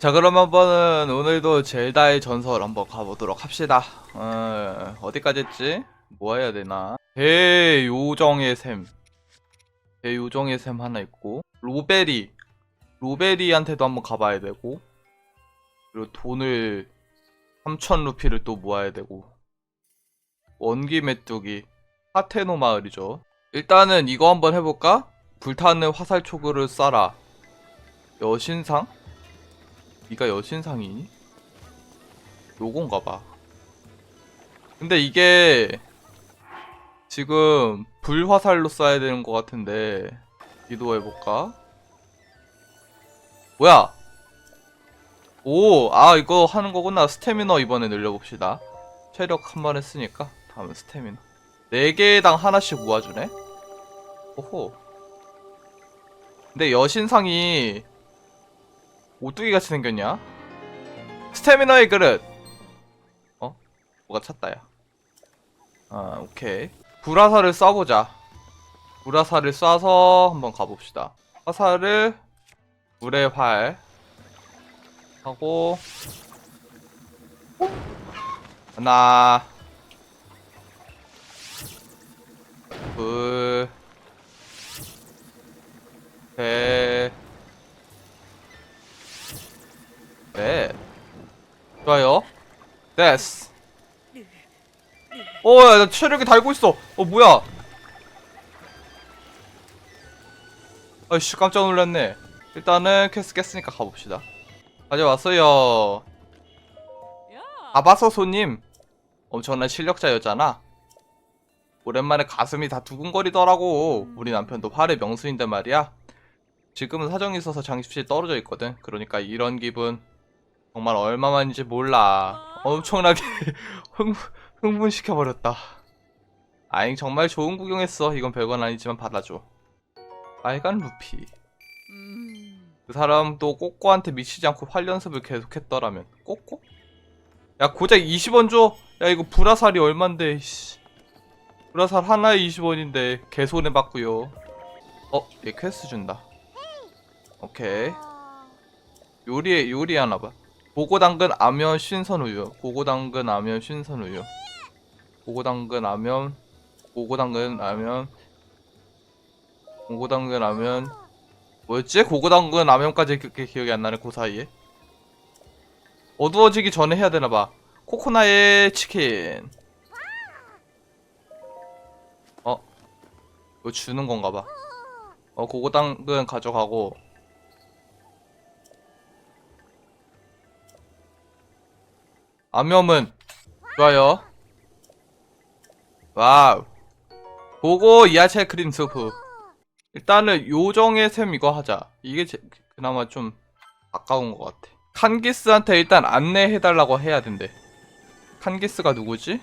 자 그럼 한번은 오늘도 젤다의 전설 한번 가보도록 합시다. 어, 어디까지 했지? 뭐 해야 되나? 대요정의 샘. 대요정의 샘 하나 있고 로베리. 로베리한테도 한번 가봐야 되고 그리고 돈을 3천 루피를 또 모아야 되고 원기 메뚜기. 파테노 마을이죠. 일단은 이거 한번 해볼까? 불타는 화살 초구를 쏴라. 여신상? 네가 여신상이니? 요건가 봐. 근데 이게 지금 불화살로 쏴야 되는 것 같은데 기도해볼까? 뭐야? 오, 아 이거 하는 거구나. 스태미너 이번에 늘려봅시다. 체력 한 번 했으니까 다음은 스태미너. 4개당 하나씩 모아주네? 오호. 근데 여신상이 오뚜기 같이 생겼냐? 스태미너의 그릇. 어? 뭐가 찼다야. 아, 오케이. 불화살을 쏴보자. 불화살을 쏴서 한번 가봅시다. 화살을 물의 활 하고 하나 둘셋 네. 좋아요. 됐어. 어, 야, 나 체력이 달고 있어. 어, 뭐야? 아이씨, 깜짝 놀랐네. 일단은 퀘스트 깼으니까 가봅시다. 가져왔어요. 아바서 손님. 엄청난 실력자였잖아. 오랜만에 가슴이 다 두근거리더라고. 우리 남편도 활의 명수인데 말이야. 지금은 사정이 있어서 장식실에 떨어져 있거든. 그러니까 이런 기분 정말 얼마만인지 몰라. 엄청나게 흥, 흥분 시켜버렸다. 아잉 정말 좋은 구경했어. 이건 별건 아니지만 받아줘. 빨간 루피. 그 사람도 꼬꼬한테 미치지 않고 활 연습을 계속했더라면. 꼬꼬? 야 고작 20원 줘. 야 이거 불화살이 얼만데. 씨. 불화살 하나에 20원인데 개손해 받고요. 어, 얘 퀘스트 준다. 오케이. 요리 요리 하나 봐. 보고 당근 아면 신선 우유. 보고 당근 아면 신선 우유. 보고 당근 아면 보고 당근 아면 보고 당근 아면. 뭐였지? 고고 당근 라면까지 그렇게 기억이 안 나네 그 사이에. 어두워지기 전에 해야 되나 봐. 코코나의 치킨. 어? 이거 주는 건가 봐 어 고고 당근 가져가고 암염은 좋아요. 와우. 고고 야채 크림 수프. 일단은 요정의 셈 이거 하자. 이게 제, 그나마 좀 아까운 것 같아. 칸기스한테 일단 안내해달라고 해야 된대. 칸기스가 누구지?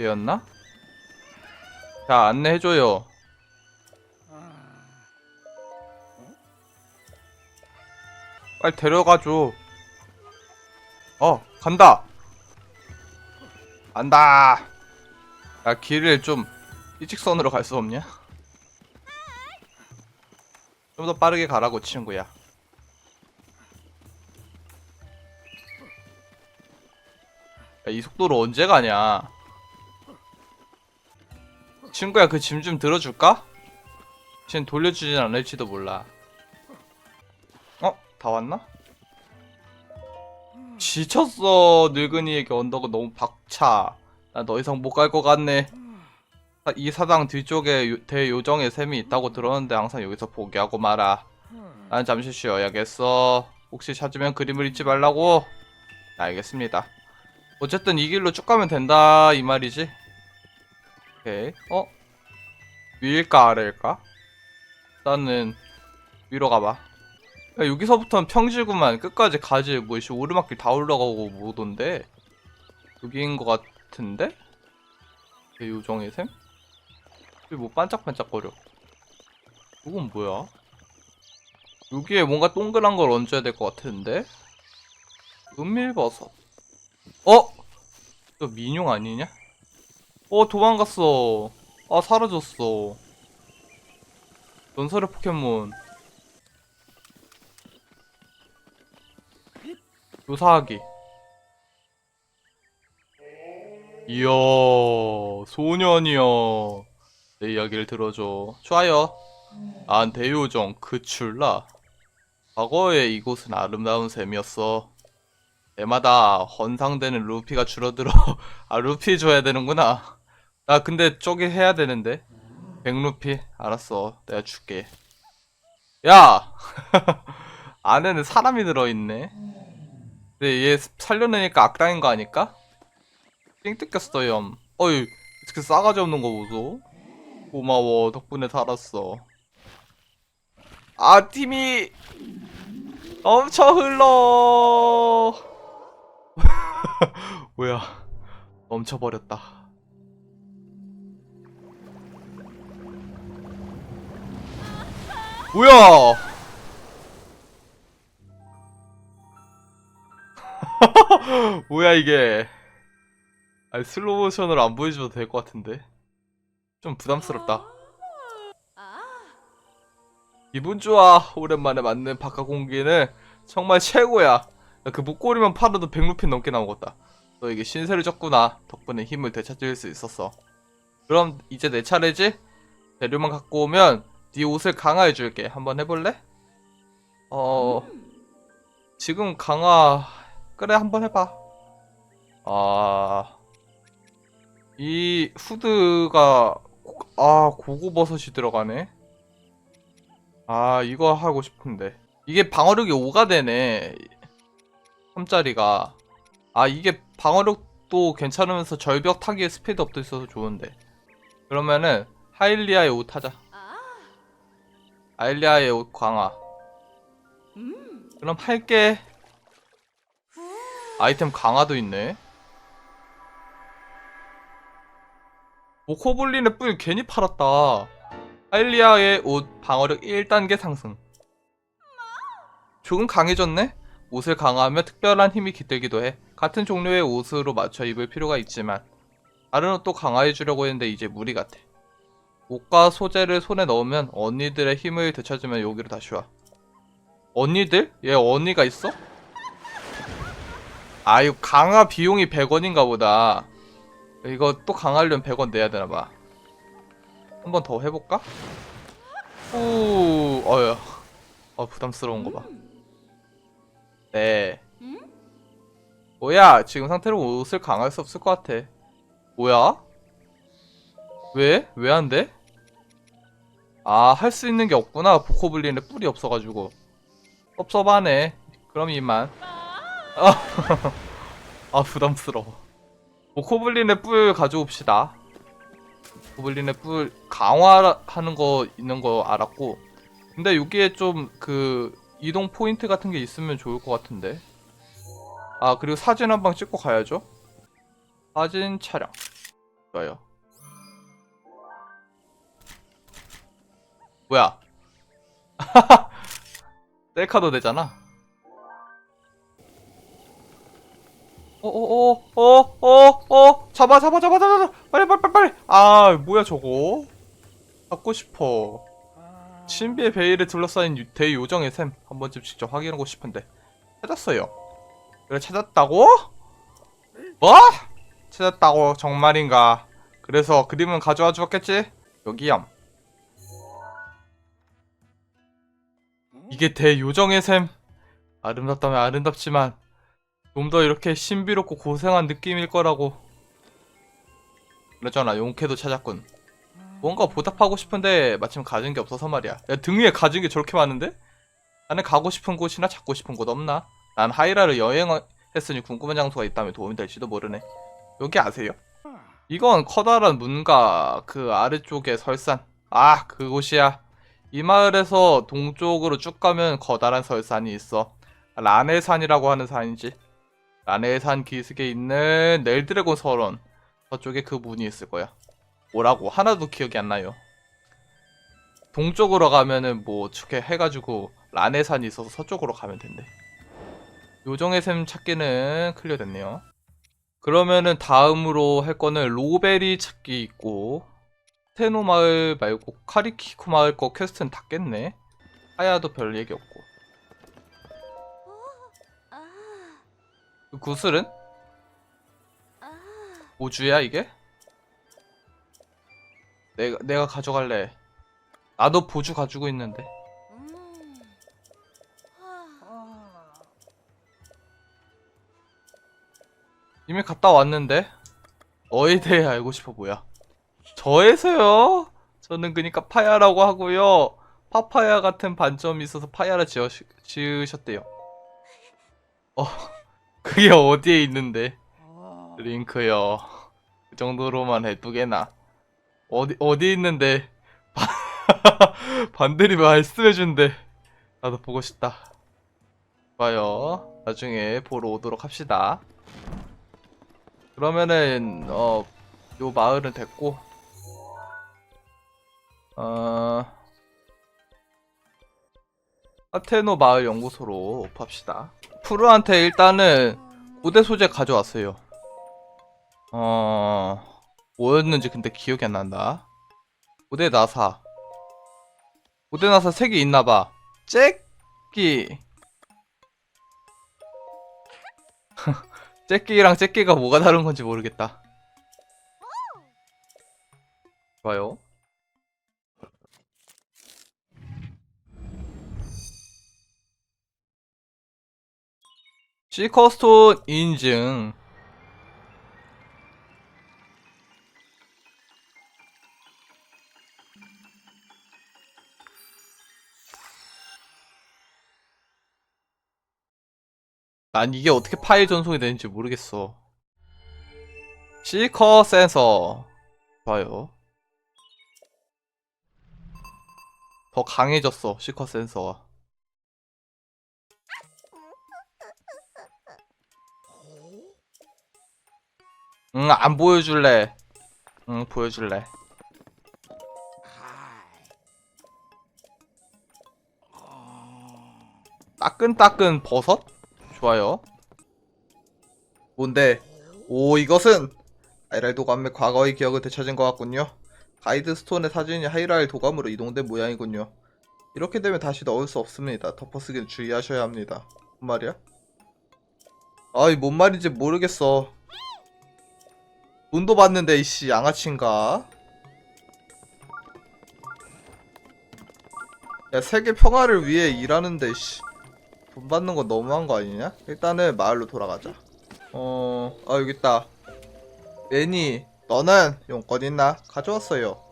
얘였나? 자, 안내해줘요. 빨리 데려가줘. 어, 간다. 간다. 야, 길을 좀 일직선으로 갈 수 없냐? 좀 더 빠르게 가라고 친구야. 야, 이 속도로 언제 가냐? 친구야, 그 짐 좀 들어줄까? 쟤 돌려주진 않을지도 몰라. 어? 다 왔나? 지쳤어 늙은이에게 언덕은 너무 박차. 나 더 이상 못 갈 것 같네. 사- 이 사당 뒤쪽에 요- 대요정의 샘이 있다고 들었는데 항상 여기서 포기하고 말아. 난 잠시 쉬어야겠어. 혹시 찾으면 그림을 잊지 말라고. 알겠습니다. 어쨌든 이 길로 쭉 가면 된다 이 말이지. 오케이. 어? 위일까 아래일까? 일단은 위로 가봐 야, 여기서부터는 평지구만 끝까지 가지 뭐 씨 오르막길 다 올라가고 뭐던데 여기인 것 같은데? 그 요정의 샘? 여기 뭐 반짝반짝거려 이건 뭐야? 여기에 뭔가 동그란 걸 얹어야 될 것 같은데? 은밀버섯 어? 너 민용 아니냐? 어 도망갔어 아 사라졌어 전설의 포켓몬 조사하기. 이야, 소년이여. 내 이야기를 들어줘. 좋아요. 안 대요정 그출라. 과거에 이곳은 아름다운 셈이었어. 때마다 헌상되는 루피가 줄어들어. 아, 루피 줘야 되는구나. 나 근데 저기 해야 되는데. 백루피. 알았어. 내가 줄게. 야! 안에는 사람이 들어있네. 근데 얘 살려내니까 악당인 거 아닐까? 삥 뜯겼어요. 어이, 이렇게 싸가지 없는 거 보소. 고마워. 덕분에 살았어. 아, 팀이 엄청 흘러. 뭐야. 멈춰버렸다. 뭐야! 뭐야 이게? 아니 슬로우 모션으로 안 보여줘도 될 것 같은데 좀 부담스럽다. 기분 좋아. 오랜만에 맞는 바깥 공기는 정말 최고야. 야, 그 목걸이만 팔아도 100루피 넘게 나오겠다. 너 이게 신세를 졌구나. 덕분에 힘을 되찾을 수 있었어. 그럼 이제 내 차례지? 재료만 갖고 오면 네 옷을 강화해줄게. 한번 해볼래? 어... 지금 강화... 그래 한번 해봐. 아... 이 후드가 고- 아 고고버섯이 들어가네. 아 이거 하고 싶은데 이게 방어력이 5가 되네. 3짜리가 아 이게 방어력도 괜찮으면서 절벽 타기에 스피드업도 있어서 좋은데 그러면은 하일리아의 옷 하자. 아일리아의 옷 강화. 그럼 할게. 아이템 강화도 있네. 모코블린의 뿔 괜히 팔았다. 하일리아의 옷 방어력 1단계 상승. 조금 강해졌네? 옷을 강화하며 특별한 힘이 깃들기도 해. 같은 종류의 옷으로 맞춰 입을 필요가 있지만 다른 옷도 강화해주려고 했는데 이제 무리 같아. 옷과 소재를 손에 넣으면 언니들의 힘을 되찾으면 여기로 다시 와. 언니들? 얘 언니가 있어? 아 이거 강화 비용이 100원인가 보다. 이거 또 강화하려면 100원 내야 되나봐. 한 번 더 해볼까? 오, 어휴. 어, 부담스러운 거 봐. 네. 뭐야, 지금 상태로 옷을 강화할 수 없을 것 같아. 뭐야? 왜? 왜 안 돼? 아, 할 수 있는 게 없구나. 보코블린에 뿔이 없어가지고. 섭섭하네. 그럼 이만. 아, 아 부담스러워. 보코블린의 뿔 가져옵시다. 고블린의 뿔 강화하는 거 있는 거 알았고 근데 여기에 좀 그 이동 포인트 같은 게 있으면 좋을 것 같은데. 아 그리고 사진 한 방 찍고 가야죠. 사진 촬영. 좋아요. 뭐야? 셀카도 되잖아 어어 어 어 어 어. 잡아 잡아 잡아 잡아 빨리 빨리 빨리 빨리. 아 뭐야 저거? 잡고 싶어. 신비의 베일에 둘러싸인 유- 대요정의 샘. 한 번쯤 직접 확인하고 싶은데. 찾았어요. 그래 찾았다고? 뭐? 찾았다고 정말인가? 그래서 그림은 가져와 주었겠지? 여기염 이게 대요정의 샘. 아름답다면 아름답지만 좀 더 이렇게 신비롭고 고생한 느낌일 거라고. 그랬잖아, 용케도 찾았군. 뭔가 보답하고 싶은데 마침 가진 게 없어서 말이야. 야, 등 위에 가진 게 저렇게 많은데? 나는 가고 싶은 곳이나 찾고 싶은 곳 없나? 난 하이라를 여행했으니 궁금한 장소가 있다면 도움이 될지도 모르네. 여기 아세요? 이건 커다란 문과 그 아래쪽에 설산. 아, 그곳이야. 이 마을에서 동쪽으로 쭉 가면 커다란 설산이 있어. 라네산이라고 하는 산이지. 라네산 기슭에 있는 넬드래곤 설원 저쪽에 그 문이 있을 거야. 뭐라고 하나도 기억이 안 나요. 동쪽으로 가면은 뭐 어떻게 해가지고 라네산이 있어서 서쪽으로 가면 된대. 요정의 샘 찾기는 클리어 됐네요. 그러면은 다음으로 할 거는 로베리 찾기 있고 테노 마을 말고 카리키코 마을 거 퀘스트는 다 깼네. 하야도 별 얘기 없고. 그 구슬은? 우주야 이게? 내가 내가 가져갈래. 나도 보주 가지고 있는데. 이미 갔다 왔는데. 너에 대해 알고 싶어 뭐야? 저에서요? 저는 그니까 파야라고 하고요. 파파야 같은 반점이 있어서 파야라 지으셨대요. 어, 그게 어디에 있는데? 링크요. 그 정도로만 해두게나. 어디, 어디 있는데? 반들이 말씀해준대. 나도 보고 싶다. 좋아요. 나중에 보러 오도록 합시다. 그러면은, 어, 요 마을은 됐고, 어, 아테노 마을 연구소로 오프합시다. 푸르한테 일단은 고대 소재 가져왔어요. 어, 뭐였는지 근데 기억이 안 난다. 고대 나사. 고대 나사 3개 있나봐. 잭기. 잭기랑 잭기가 뭐가 다른 건지 모르겠다. 좋아요. 시커스톤 인증. 난 이게 어떻게 파일 전송이 되는지 모르겠어. 시커 센서. 좋아요. 더 강해졌어, 시커 센서가. 응, 안 보여줄래. 응, 보여줄래. 따끈따끈 버섯? 좋아요. 뭔데? 오, 이것은 하이랄 도감의 과거의 기억을 되찾은 것 같군요. 가이드 스톤의 사진이 하이랄 도감으로 이동된 모양이군요. 이렇게 되면 다시 넣을 수 없습니다. 덮어쓰기는 주의하셔야 합니다. 뭔 말이야? 아이, 뭔 말인지 모르겠어. 돈도 받는데 이씨 양아치인가? 야 세계 평화를 위해 일하는데 씨. 돈 받는 건 너무한 거 아니냐? 일단은 마을로 돌아가자. 어, 아 여기 있다. 애니, 너는 용건 있나? 가져왔어요.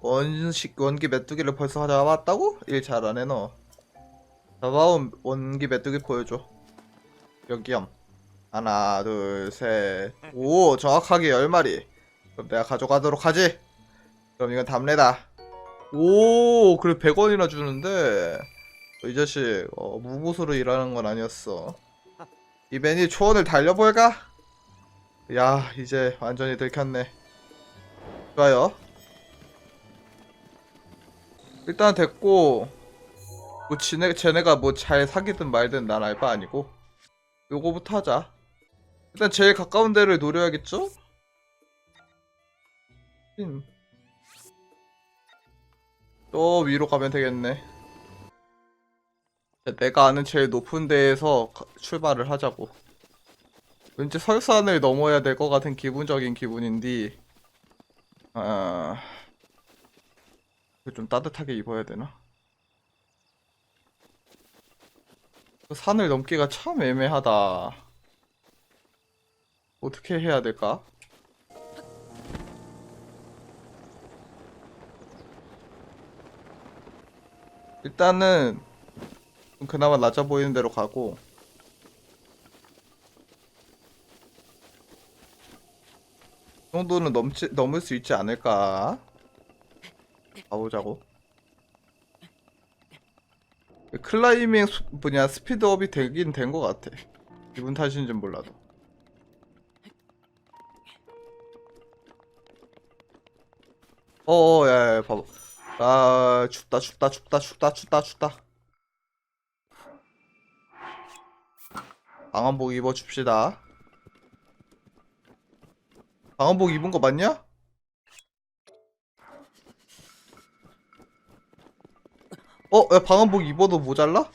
원식 원기 메뚜기를 벌써 가져왔다고? 일 잘하네 너. 잡아온 원기 메뚜기 보여줘. 여기염. 하나, 둘, 셋. 오, 정확하게 10마리. 그럼 내가 가져가도록 하지. 그럼 이건 답례다. 오, 그래 100원이나 주는데. 이 자식, 어, 무보수로 일하는 건 아니었어. 이 맨이 초원을 달려볼까? 야, 이제 완전히 들켰네. 좋아요. 일단 됐고, 뭐, 지네, 쟤네가 뭐 잘 사귀든 말든 난 알바 아니고. 요거부터 하자. 일단 제일 가까운 데를 노려야겠죠? 음. 또 위로 가면 되겠네. 내가 아는 제일 높은 데에서 가- 출발을 하자고. 왠지 설산을 넘어야 될 것 같은 기분적인 기분인데, 아, 좀 따뜻하게 입어야 되나? 그 산을 넘기가 참 애매하다. 어떻게 해야 될까? 일단은 좀 그나마 낮아 보이는 대로 가고 이 정도는 넘지, 넘을 수 있지 않을까? 가보자고. 클라이밍 수- 뭐냐 스피드업이 되긴 된 것 같아. 기분 탓인진 몰라도. 어어 야 야 봐봐. 아 춥다 춥다 춥다 춥다 춥다 춥다. 방한복 입어 줍시다. 방한복 입은 거 맞냐? 어? 야 방한복 입어도 모자라?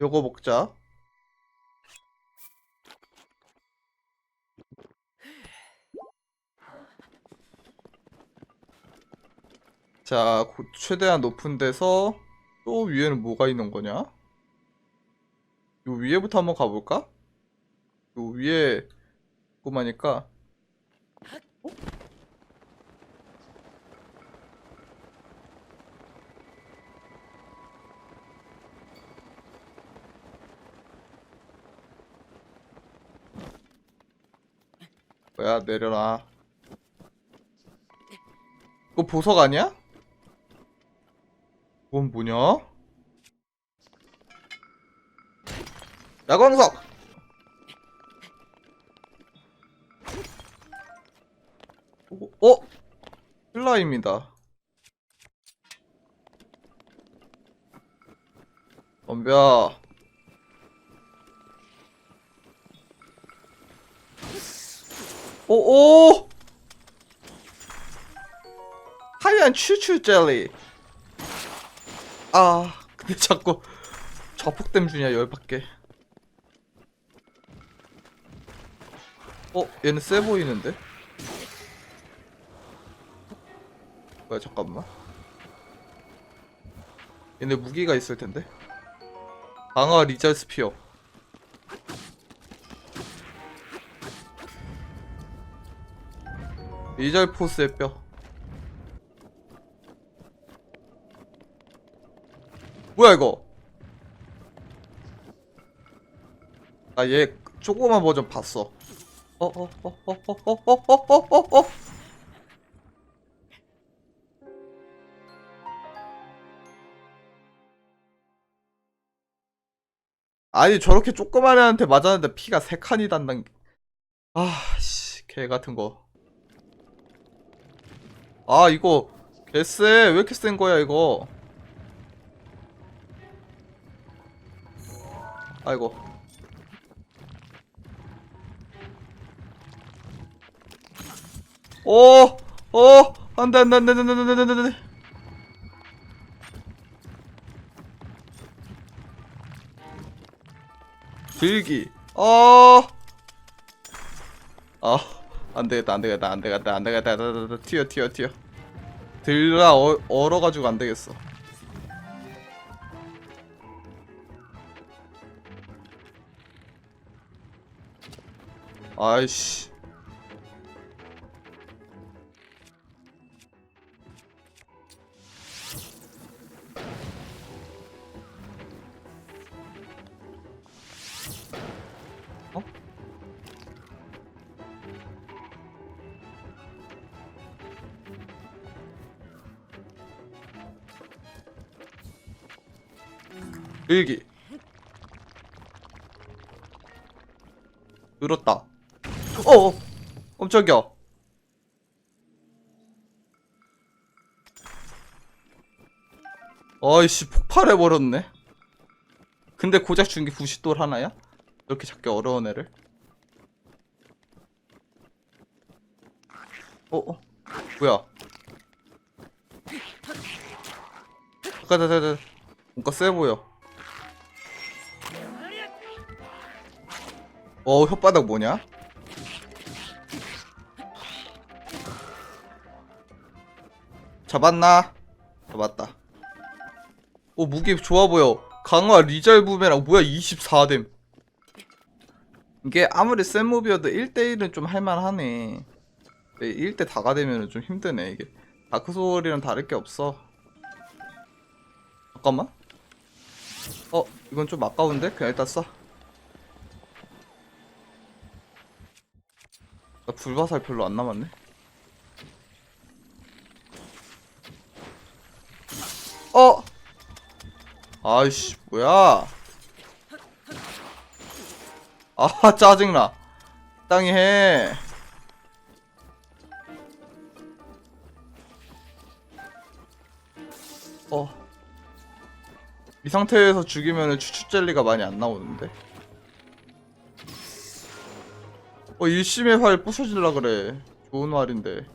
요거 먹자 자, 고- 최대한 높은 데서 또 위에는 뭐가 있는 거냐? 요 위에부터 한번 가볼까? 요 위에 꼬마니까 뭐야 내려놔 이거 보석 아니야? 이건 뭐냐? 야광석! 어? 플라입니다 덤벼 오오! 하얀 추추 젤리 아 근데 자꾸 저폭댐 주냐 열받게. 어? 얘는 세 보이는데? 뭐야 잠깐만. 얘네 무기가 있을 텐데? 강화 리절 스피어. 리절 포스의 뼈 뭐야 이거 나얘 조그만 버전 봤어 어어어어어어어어어어 아니 저렇게 조그만 애한테 맞았는데 피가 세 칸이 단단 아씨 개 같은 거 아 이거 개쎄 왜 이렇게 센 거야 이거 아이고 오! 어! 안돼 안돼 안돼 안돼 안돼 안돼 안돼 들기 어! 아 안되겠다 안되겠다 안되겠다 안되겠다 안되겠다 튀어 튀어 튀어 들라 어, 얼어가지고 안되겠어 아이씨. 어? 일기. 늘었다 깜짝이야 어이씨 폭발해버렸네 근데 고작 준게 부싯돌 하나야? 이렇게 잡기 어려운 애를 어? 어? 뭐야 잠깐 잠깐 뭔가 세 보여 어 혓바닥 뭐냐? 잡았나? 잡았다. 오 무기 좋아 보여. 강화 리절 부메랑 뭐야 24뎀 이게 아무리 센 무비여도 1대1은 좀 할만하네. 1대 다가 되면 좀 힘드네 이게. 다크소울이랑 다를 게 없어. 잠깐만. 어 이건 좀 아까운데? 그냥 일단 써나 불화살 별로 안 남았네. 아이씨, 뭐야? 아, 짜증나. 땅이 해. 어. 이 상태에서 죽이면 추추젤리가 많이 안 나오는데. 어 일심의 활 부셔질라 그래 좋은 활인데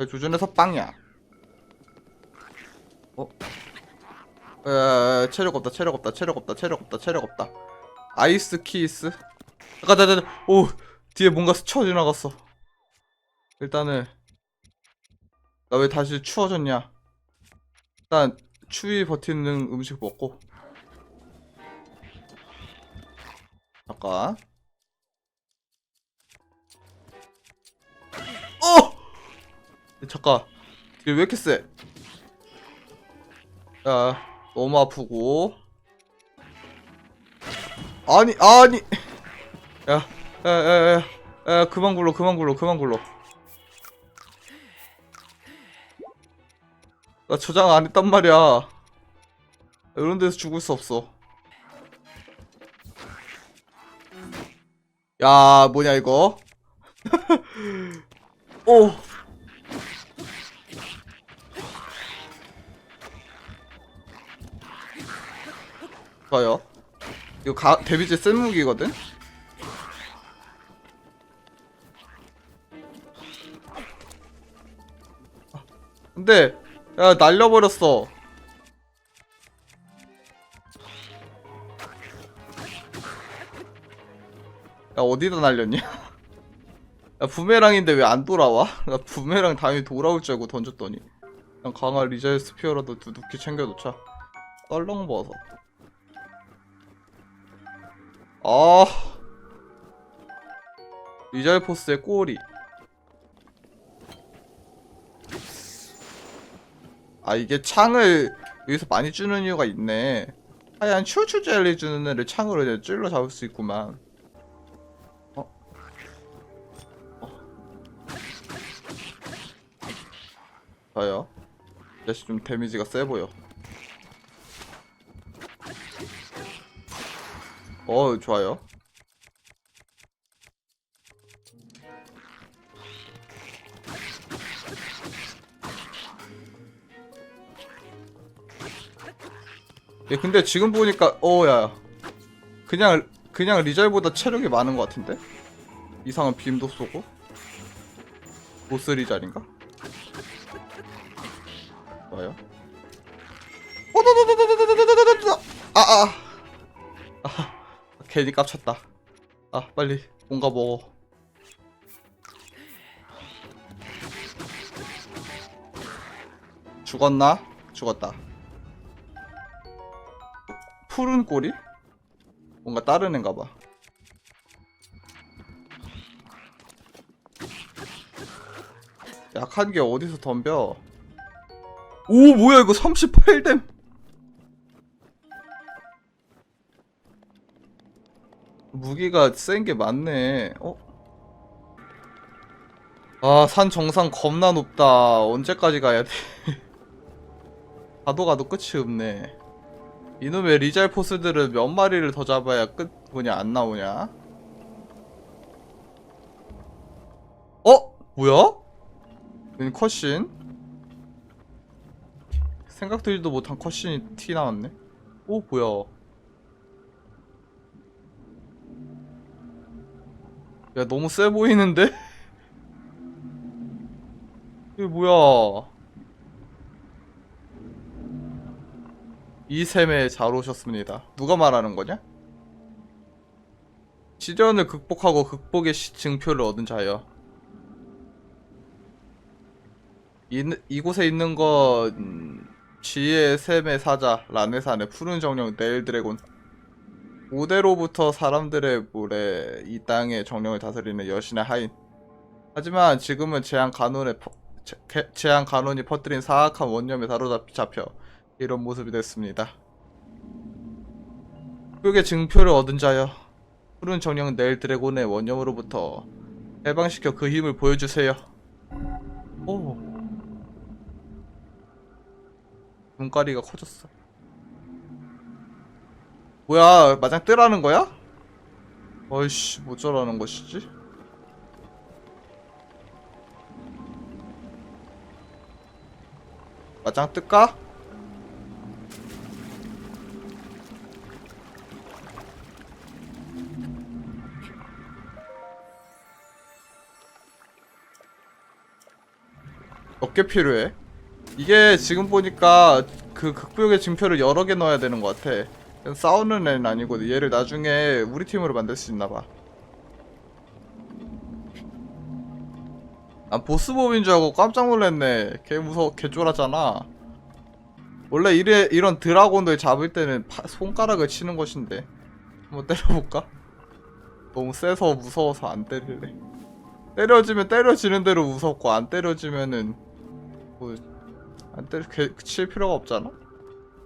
야, 조준해서 빵이야 어? 에 체력 없다 체력 없다 체력 없다 체력 없다 체력 없다 아이스 키스 잠깐 잠깐 잠깐. 오 뒤에 뭔가 스쳐 지나갔어 일단은 나 왜 다시 추워졌냐? 일단 추위 버티는 음식 먹고 잠깐 어! 잠깐 이게 왜 이렇게 세? 야 너무 아프고. 아니 아니. 야야 야 야 야, 그만 굴러 그만 굴러 그만 굴러. 나 저장 안 했단 말이야. 이런 데서 죽을 수 없어. 야 뭐냐 이거? 오 좋아요 이거 가, 데뷔제 센 무기거든? 근데 야 날려버렸어 야 어디다 날렸냐? 야 부메랑인데 왜 안 돌아와? 나 부메랑 당연히 돌아올 줄 알고 던졌더니 그냥 강화 리자일 스피어라도 두둑히 챙겨놓자 썰렁버섯 아 리자일 포스의 꼬리. 아 이게 창을 여기서 많이 주는 이유가 있네. 하얀 추추 젤리 주는 애를 창으로 이제 찔러 잡을 수 있구만. 어? 어. 이 자식 좀 데미지가 세 보여 어 좋아요 예, 근데 지금 보니까 어야 그냥 그냥 리잘보다 체력이 많은 것 같은데 이상한 빔도 쏘고 보스 리잘인가? 좋아요 아아 아, 괜히 깝쳤다 아 빨리 뭔가 먹어 죽었나? 죽었다 푸른 꼬리? 뭔가 다른 애인가 봐. 약한 게 어디서 덤벼? 오 뭐야 이거 38댐 무기가 센 게 많네 어? 아 산 정상 겁나 높다 언제까지 가야 돼 가도 가도 끝이 없네 이놈의 리잘 포스들은 몇 마리를 더 잡아야 끝 뭐냐 안 나오냐? 어? 뭐야? 웬 컷신? 생각들지도 못한 컷신이 티 나왔네. 오 뭐야? 야 너무 세 보이는데? 이게 뭐야? 이샘에 잘 오셨습니다. 누가 말하는 거냐? 시련을 극복하고 극복의 시- 증표를 얻은 자여. 이, 이곳에 있는 건 지혜의 샘의 사자 라네산의 푸른 정령 네일 드래곤. 고대로부터 사람들의 물에 이 땅의 정령을 다스리는 여신의 하인. 하지만 지금은 제한 간원에 퍼- 제- 개- 제한 간원이 퍼뜨린 사악한 원념에 사로잡혀 이런 모습이 됐습니다. 흑의 증표를 얻은 자여 푸른 정령 넬 드래곤의 원념으로부터 해방시켜 그 힘을 보여주세요. 오 눈가리가 커졌어. 뭐야 마장 뜨라는 거야? 어이씨 뭐 저라는 것이지? 마장 뜰까? 몇 개 필요해? 이게 지금 보니까 그 극복의 증표를 여러 개 넣어야 되는 것 같아. 그냥 싸우는 애는 아니고 얘를 나중에 우리 팀으로 만들 수 있나 봐. 아 보스몹인 줄 알고 깜짝 놀랐네. 개 무서워 개 쫄았잖아. 원래 이래 이런 드라곤들 잡을 때는 파- 손가락을 치는 것인데. 한번 때려볼까? 너무 세서 무서워서 안 때릴래. 때려지면 때려지는 대로 무섭고 안 때려지면은 뭐 안 때려 개- 칠 필요가 없잖아